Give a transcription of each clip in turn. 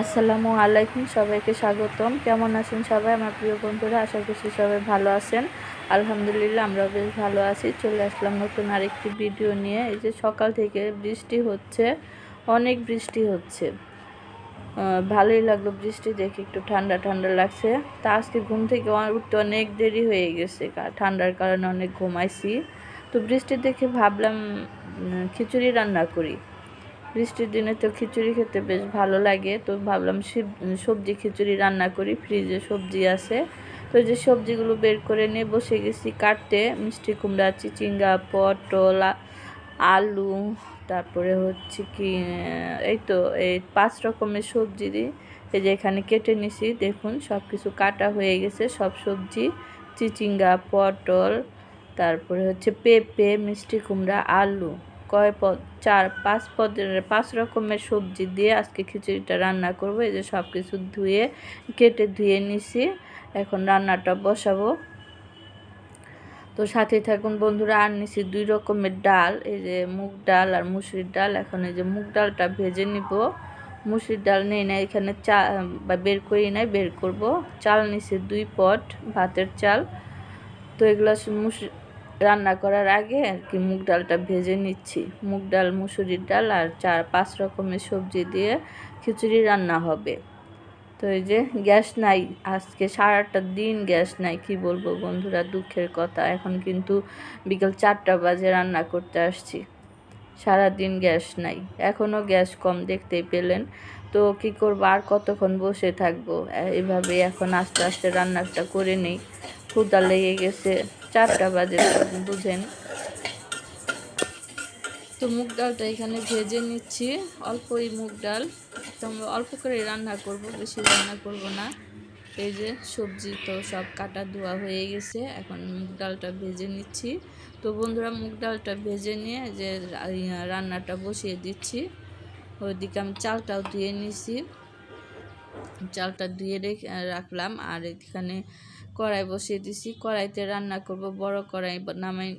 আসসালামু আলাইকুম, সবাইকে স্বাগতম। কেমন আছেন সবাই? আমার প্রিয় বন্ধুরা, আশা করছি সবাই ভালো আছেন। আলহামদুলিল্লাহ আমরা বেশ ভালো আছি। চলে আসলাম নতুন আরেকটি ভিডিও নিয়ে। এই যে সকাল থেকে বৃষ্টি হচ্ছে, অনেক বৃষ্টি হচ্ছে। ভালোই লাগল বৃষ্টি দেখে, একটু ঠান্ডা ঠান্ডা লাগছে। তা আজকে ঘুম থেকে উঠতে অনেক দেরি হয়ে গেছে ঠান্ডার কারণে অনেক ঘুমাইছি। তো বৃষ্টি দেখে ভাবলাম খিচুড়ি রান্না করি। বৃষ্টির দিনে তো খিচুড়ি খেতে বেশ ভালো লাগে। তো ভাবলাম সবজি খিচুড়ি রান্না করি, ফ্রিজে সবজি আছে। তো যে সবজিগুলো বের করে নিয়ে বসে গেছি কাটতে। মিষ্টি কুমড়া, চিচিঙ্গা, পটল আলু, তারপরে হচ্ছে কি এই তো, এই পাঁচ রকমের সবজি দিই এই যে এখানে কেটে নিছি। দেখুন সব কিছু কাটা হয়ে গেছে, সব সবজি। চিচিঙ্গা, পটল, তারপরে হচ্ছে পেঁপে, মিষ্টি কুমড়া, আলু। কয় পদ? চার, পাঁচ পদের, পাঁচ রকমের সবজি দিয়ে আজকে খিচুড়িটা রান্না করব। এই যে সব কিছু ধুয়ে, কেটে ধুয়ে নিছি। এখন রান্নাটা বসাবো। তো সাথে থাকুন বন্ধুরা, আর নিছি দুই রকমের ডাল। এই যে মুগ ডাল আর মুসুরির ডাল। এখন এই যে মুগ ডালটা ভেজে নিব। মুসুরির ডাল নেই না, এখানে চা, বা বের করি নাই, বের করব। চাল নিছি দুই পট, ভাতের চাল। তো এগুলো মুসুরি রান্না করার আগে আর কি মুগ ডালটা ভেজে নিচ্ছি। মুগ ডাল, মুসুরির ডাল আর চার, পাঁচ রকমের সবজি দিয়ে খিচুড়ি রান্না হবে। তো এই যে গ্যাস নাই, আজকে সারাটা দিন গ্যাস নাই, কি বলব বন্ধুরা, দুঃখের কথা। এখন কিন্তু বিকেল চারটা বাজে রান্না করতে আসছি। সারা দিন গ্যাস নাই এখনও গ্যাস কম দেখতেই পেলেন। তো কি করব, আর কতক্ষণ বসে থাকব? এভাবে এখন আস্তে আস্তে রান্নাটা করে নেই। ক্ষুদা লেগে গেছে। চারটা বাজে, বুঝেন। তো মুগ ডালটা এখানে ভেজে নিচ্ছি। অল্পই মুগ ডাল। তো অল্প করে রান্না করব, বেশি রান্না করব না। এই যে সবজি তো সব কাটা ধোয়া হয়ে গেছে, এখন মুগ ডালটা ভেজে নিচ্ছি। তো বন্ধুরা, মুগ ডালটা ভেজে নিয়ে যে রান্নাটা বসিয়ে দিচ্ছি। ওইদিকে আমি চালটাও ধুয়ে নিছি। চালটা ধুয়ে রেখে, রাখলাম, আর এখানে কড়াই বসিয়ে দিছি। কড়াইতে রান্না করব, বড় কড়াই নামাই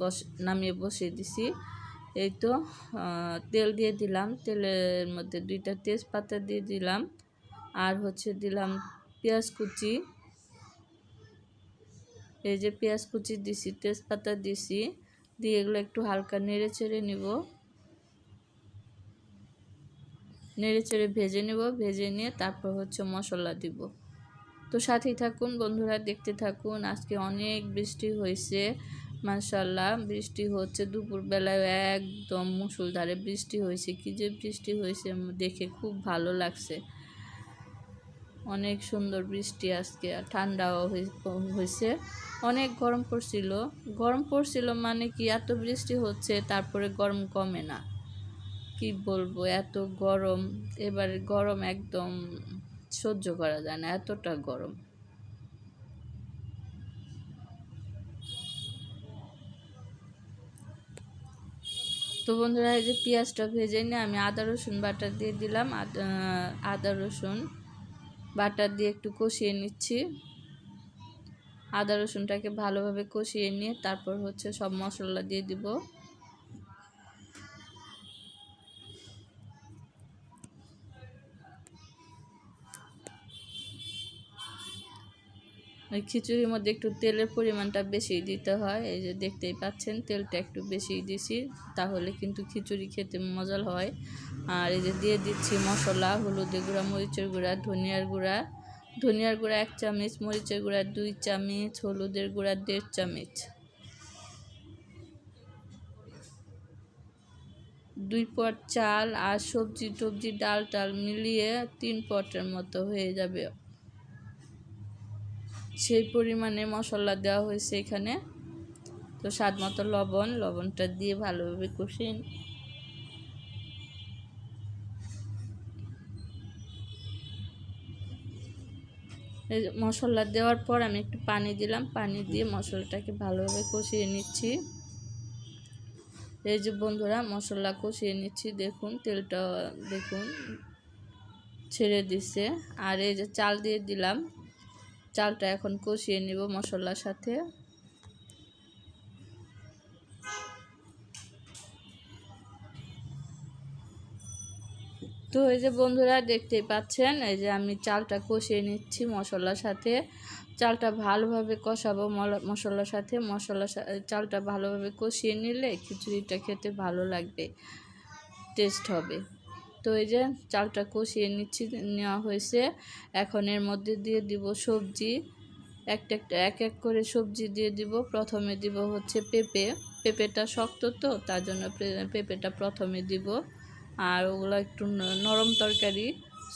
বস, নামিয়ে বসিয়ে দিছি। এই তো তেল দিয়ে দিলাম। তেলের মধ্যে দুইটা তেজপাতা দিয়ে দিলাম। আর হচ্ছে দিলাম পেঁয়াজ কুচি। এই যে পেঁয়াজ কুচি দিছি, তেজপাতা দিছি। দিয়ে এগুলো একটু হালকা নেড়ে চেড়ে নিব। নেড়ে চেড়ে ভেজে নেব। ভেজে নিয়ে তারপর হচ্ছে মশলা দিব। তো সাথেই থাকুন, বন্ধুরা দেখতে থাকুন। আজকে অনেক বৃষ্টি হয়েছে মাশাল্লাহ বৃষ্টি হচ্ছে দুপুরবেলায় একদম মুসুলধারে বৃষ্টি হয়েছে। কি যে বৃষ্টি হয়েছে দেখে খুব ভালো লাগছে। অনেক সুন্দর বৃষ্টি আজকে, আর ঠান্ডাও হয়েছে। অনেক গরম পড়ছিল। গরম পড়ছিল মানে কি, এত বৃষ্টি হচ্ছে, তারপরে গরম কমে না। কি বলব, এত গরম। এবারে গরম একদম সহ্য করা যায় না, এতটা গরম। তো বন্ধুরা, এই যে পেঁয়াজটা ভেজে নিয়ে আমি আদা, রসুন বাটা দিয়ে দিলাম। আদা রসুন বাটা দিয়ে একটু কষিয়ে নিচ্ছি। আদা, রসুনটাকে ভালোভাবে কষিয়ে নিয়ে তারপর হচ্ছে সব মশলা দিয়ে দিব। ওই খিচুড়ির মধ্যে একটু তেলের পরিমাণটা বেশি দিতে হয়। এই যে দেখতেই পাচ্ছেন, তেলটা একটু বেশি দিছি, তাহলে কিন্তু খিচুড়ি খেতে মজা হয়। আর এই যে দিয়ে দিচ্ছি মশলা, হলুদের গুঁড়া, মরিচের গুঁড়া, ধনিয়ার গুঁড়া। ধনিয়ার গুঁড়া এক চামচ, মরিচের গুঁড়া দুই চামচ, হলুদের গুঁড়া দেড় চামচ। দুই পট চাল আর সবজি টবজি ডাল টাল মিলিয়ে তিন পটের মতো হয়ে যাবে। সেই পরিমাণে মশলা দেওয়া হয়েছে এখানে। তো স্বাদ মতো লবণ, লবণটা দিয়ে ভালোভাবে কষিয়ে মশলা দেওয়ার পর আমি একটু পানি দিলাম। পানি দিয়ে মশলাটাকে ভালোভাবে কষিয়ে নিচ্ছি। এই যে বন্ধুরা, মশলা কষিয়ে নিচ্ছি। দেখুন, তেলটা দেখুন, ছেড়ে দিছে। আর এই যে চাল দিয়ে দিলাম। চালটা এখন কষিয়ে নিব মশলার সাথে। তো এই যে বন্ধুরা দেখতেই পাচ্ছেন, এই যে আমি চালটা কষিয়ে নিচ্ছি মশলার সাথে। চালটা ভালোভাবে কষাবো মশলার সাথে। মশলার সা- চালটা ভালোভাবে কষিয়ে নিলে খিচুড়িটা খেতে ভালো লাগবে, টেস্ট হবে। তো এই যে চালটা কষিয়ে নিচ্ছি, নেওয়া হয়েছে। এখন এর মধ্যে দিয়ে দিব সবজি। একটা একটা এক এক করে সবজি দিয়ে দিব। প্রথমে দিব হচ্ছে পেঁপে। পেঁপেটা শক্ত তো, তার জন্য পেঁপেটা প্রথমে দিব। আর ওগুলো একটু নরম তরকারি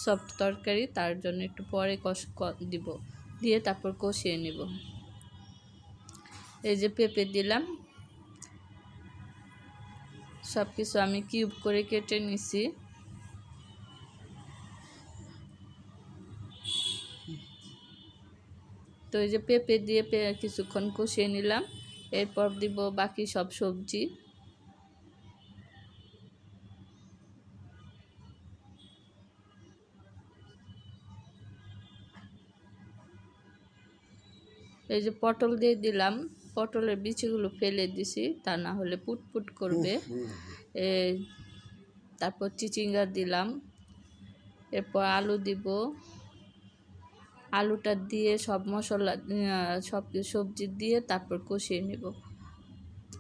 সফট তরকারি, তার জন্য একটু পরে কষ দিব। দিয়ে তারপর কষিয়ে নিব। এই যে পেঁপে দিলাম। সব কিছু আমি কিউব করে কেটে নিছি। তো এই যে পেঁপে দিয়ে পে- কিছুক্ষণ কষিয়ে নিলাম। এরপর দিব বাকি সব সবজি। এই যে পটল দিয়ে দিলাম। পটলের বিচিগুলো ফেলে দিছি তা না হলে পুটপুট করবে। এ, তারপর চিচিঙ্গা দিলাম। এরপর আলু দিব। আলুটা দিয়ে সব মশলা সব সবজি দিয়ে তারপর কষিয়ে নেব।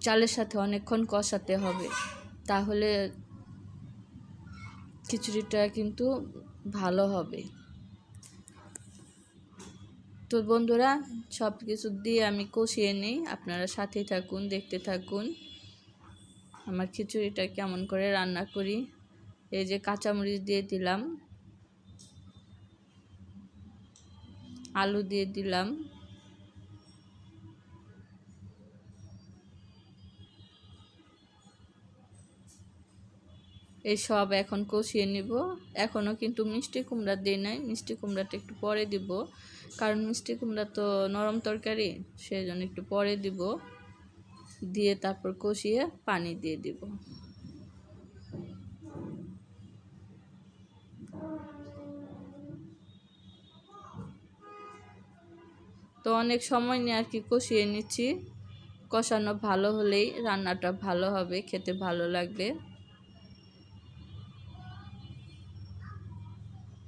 চালের সাথে অনেকক্ষণ কষাতে হবে। তাহলে খিচুড়িটা কিন্তু ভালো হবে। তো বন্ধুরা সব কিছু দিয়ে আমি কষিয়ে নিই। আপনারা সাথেই থাকুন, দেখতে থাকুন। আমার খিচুড়িটা কেমন করে রান্না করি। এই যে কাঁচামরিচ দিয়ে দিলাম। আলু দিয়ে দিলাম। এই সব এখন কষিয়ে নিব। এখনও কিন্তু মিষ্টি কুমড়া দিই নাই, মিষ্টি কুমড়াটা একটু পরে দিব। কারণ মিষ্টি কুমড়া তো নরম তরকারি সেই জন্য একটু পরে দিব। দিয়ে তারপর কষিয়ে পানি দিয়ে দিব। তো অনেক সময় নিয়ে আর কি কষিয়ে নিচ্ছি। কষানো ভালো হলেই রান্নাটা ভালো হবে, খেতে ভালো লাগবে।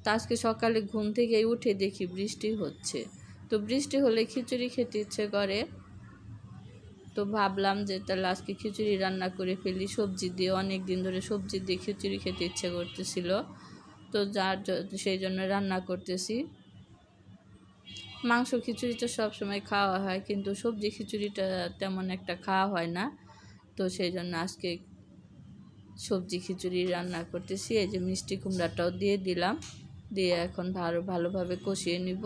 তা আজকে সকালে ঘুম থেকে উঠে দেখি বৃষ্টি হচ্ছে। তো বৃষ্টি হলে খিচুড়ি খেতে ইচ্ছে করে। তো ভাবলাম যে তাহলে আজকে খিচুড়ি রান্না করে ফেলি। সবজি দিয়ে অনেক দিন ধরে সবজি দিয়ে খিচুড়ি খেতে ইচ্ছে করতেছিল। তো যার সেই জন্য রান্না করতেছি। মাংস খিচুড়ি তো সবসময় খাওয়া হয়, কিন্তু সবজি খিচুড়িটা তেমন একটা খাওয়া হয় না। তো সেই জন্য আজকে সবজি খিচুড়ি রান্না করতেছি, এই যে মিষ্টি কুমড়াটাও দিয়ে দিলাম, দিয়ে এখন ভালো, ভালোভাবে কষিয়ে নিব।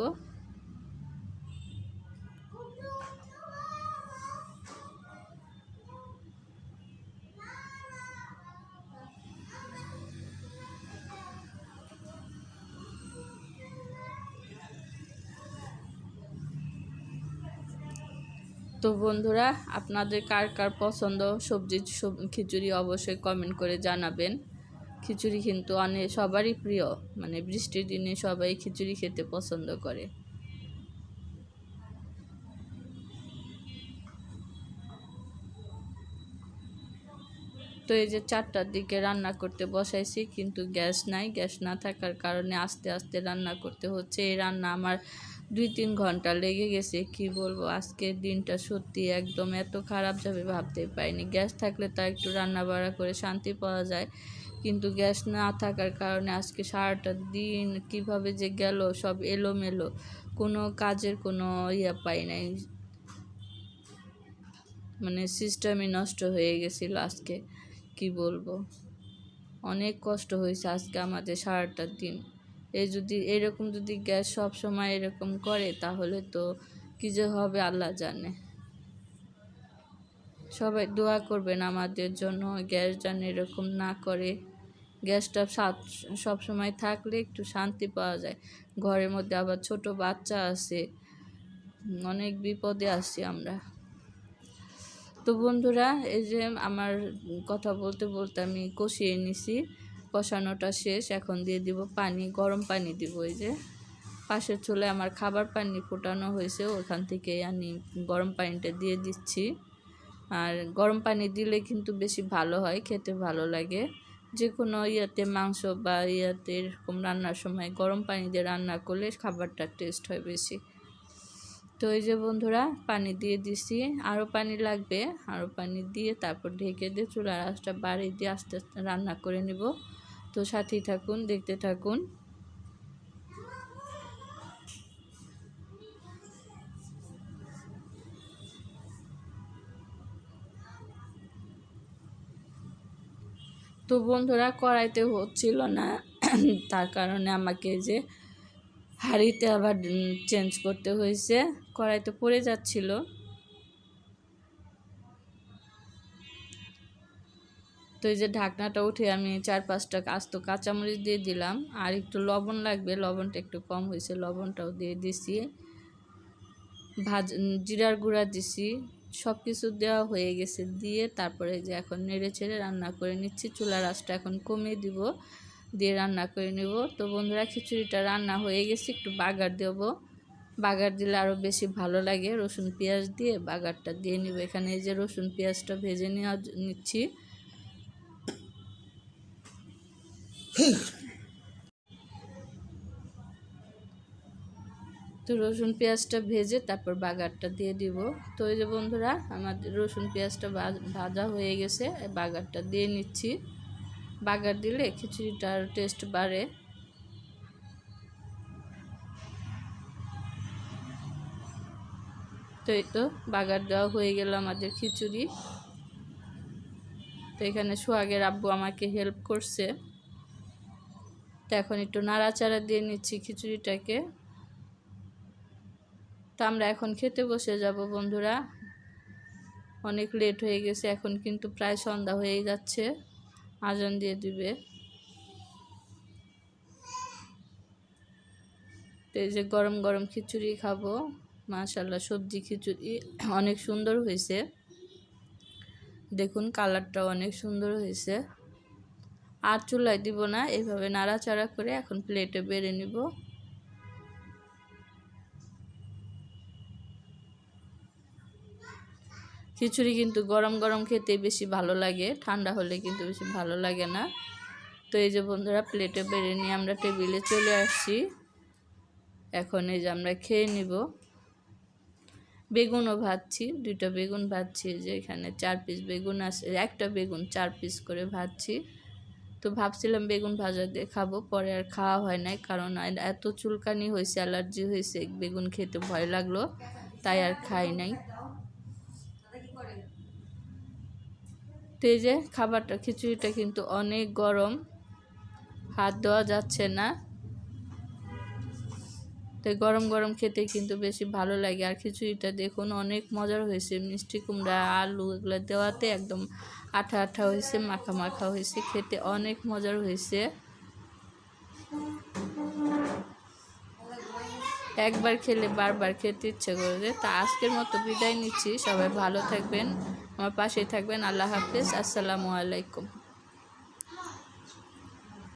তো বন্ধুরা, আপনাদের কার কার পছন্দ? সবজি খিচুড়ি অবশ্যই কমেন্ট করে জানাবেন। খিচুড়ি কিন্তু অনেক সবারই প্রিয়। মানে বৃষ্টির দিনে সবাই খিচুড়ি খেতে পছন্দ করে। তো এই যে চারটার দিকে রান্না করতে বসাইছি, কিন্তু গ্যাস নাই। গ্যাস না থাকার কারণে আস্তে আস্তে রান্না করতে হচ্ছে। এই রান্না আমার দুই তিন ঘণ্টা লেগে গেছে, কি বলব? আজকের দিনটা সত্যি একদম এত খারাপ যাবে ভাবতে পারিনি। গ্যাস থাকলে তা একটু রান্না বাড়া করে শান্তি পাওয়া যায়। কিন্তু গ্যাস না থাকার কারণে আজকে সারাটা দিন কীভাবে যে গেল, সব এলোমেলো। কোনো কাজের কোনো ইয়া পাই নাই। মানে সিস্টেমই নষ্ট হয়ে গেছিল আজকে, কি বলব? অনেক কষ্ট হয়েছে আজকে আমাদের সারাটা দিন। এই যদি এরকম যদি গ্যাস সব সময় এরকম করে, তাহলে তো কি যে হবে আল্লাহ জানে। সবাই দোয়া করবেন আমাদের জন্য, গ্যাস যেন এরকম না করে। গ্যাসটা সব সময় থাকলে একটু শান্তি পাওয়া যায়। ঘরের মধ্যে আবার ছোট বাচ্চা আছে, অনেক বিপদে আছি আমরা। তো বন্ধুরা, এই যে আমার কথা বলতে বলতে আমি কষিয়ে নিছি। কষানোটা শেষ, এখন দিয়ে দিব পানি, গরম পানি দিব এই যে। পাশের চুলে আমার খাবার পানি ফোটানো হয়েছে, ওখান থেকে আমি গরম পানিটা দিয়ে দিচ্ছি। আর গরম পানি দিলে কিন্তু বেশি ভালো হয়, খেতে ভালো লাগে। যে কোনো ইয়েতে মাংস বা ইয়েতে এরকম রান্নার সময় গরম পানি দিয়ে রান্না করলে খাবারটা টেস্ট হয় বেশি। তো এই যে বন্ধুরা, পানি দিয়ে দিছি, আরও পানি লাগবে, আরও পানি দিয়ে তারপর ঢেকে দিয়ে চুলার আঁচটা বাড়িয়ে দিয়ে আস্তে আস্তে রান্না করে নিব। তো সাথেই থাকুন, দেখতে থাকুন। তো বন্ধুরা, কড়াইতে হচ্ছিল না। তার কারণে আমাকে যে হাঁড়িতে আবার চেঞ্জ করতে হয়েছে। কড়াইতে পড়ে যাচ্ছিল। তো এই যে ঢাকনাটা উঠে আমি চার পাঁচটা আস্ত কাঁচামরিচ দিয়ে দিলাম। আর একটু লবণ লাগবে, লবণটা একটু কম হয়েছে, লবণটাও দিয়ে দিছি। ভাজ, জিরার গুঁড়া দিছি সব কিছু দেওয়া হয়ে গেছে দিয়ে তারপরে যে এখন নেড়ে ছেড়ে রান্না করে নিচ্ছি। চুলার আঁচটা এখন কমিয়ে দিব, দিয়ে রান্না করে নেব। তো বন্ধুরা, খিচুড়িটা রান্না হয়ে গেছে, একটু বাগার দেবো। বাগার দিলে আরও বেশি ভালো লাগে। রসুন পেঁয়াজ দিয়ে বাগারটা দিয়ে নিব। এখানে এই যে রসুন পেঁয়াজটা ভেজে নেওয়া, নিচ্ছি। তো রসুন পেঁয়াজটা ভেজে তারপর বাগারটা দিয়ে দিব। তো এই যে বন্ধুরা আমাদের রসুন পেঁয়াজটা ভাজা হয়ে গেছে বাগারটা দিয়ে নিচ্ছি। বাগার দিলে খিচুড়িটার টেস্ট বাড়ে। তো এই তো বাগার দেওয়া হয়ে গেল আমাদের খিচুড়ি। তো এখানে সোহাগের আব্বু আমাকে হেল্প করছে। তো এখন একটু নাড়াচাড়া দিয়ে নিচ্ছি খিচুড়িটাকে। তো আমরা এখন খেতে বসে যাব বন্ধুরা। অনেক লেট হয়ে গেছে, এখন কিন্তু প্রায় সন্ধ্যা হয়ে যাচ্ছে। আজান দিয়ে দিবে। তো এই যে গরম গরম খিচুড়ি খাব মাশাল্লাহ সবজি খিচুড়ি অনেক সুন্দর হয়েছে। দেখুন কালারটা অনেক সুন্দর হয়েছে। আর চুলায় দিব না এইভাবে নাড়াচাড়া করে এখন প্লেটে বেড়ে নিব। খিচুড়ি কিন্তু গরম গরম খেতে বেশি ভালো লাগে, ঠান্ডা হলে কিন্তু বেশি ভালো লাগে না। তো এই যে বন্ধুরা প্লেটে বেড়ে নিয়ে আমরা টেবিলে চলে আসছি। এখন এই যে আমরা খেয়ে নিব। বেগুনও ভাজছি, দুইটা বেগুন ভাজছি যে এখানে চার পিস বেগুন আছে, একটা বেগুন চার পিস করে ভাজছি। তো ভাবছিলাম বেগুন ভাজা দিয়ে খাব, পরে আর খাওয়া হয় নাই। কারণ এত চুলকানি হয়েছে, অ্যালার্জি হয়েছে, বেগুন খেতে ভয় লাগল, তাই আর খাই নাই। তো এই যে খাবারটা, খিচুড়িটা কিন্তু অনেক গরম, হাত দেওয়া যাচ্ছে না। তো গরম গরম খেতে কিন্তু বেশি ভালো লাগে। আর খিচুড়িটা দেখুন অনেক মজার হয়েছে। মিষ্টি কুমড়া, আলু এগুলো দেওয়াতে একদম আঠা আঠা হয়েছে, মাখা মাখা হয়েছে, খেতে অনেক মজার হয়েছে। একবার খেলে বারবার খেতে ইচ্ছে করে তা আজকের মতো বিদায় নিচ্ছি। সবাই ভালো থাকবেন, আমার পাশেই থাকবেন। আল্লাহ হাফিজ। আসসালামু আলাইকুম।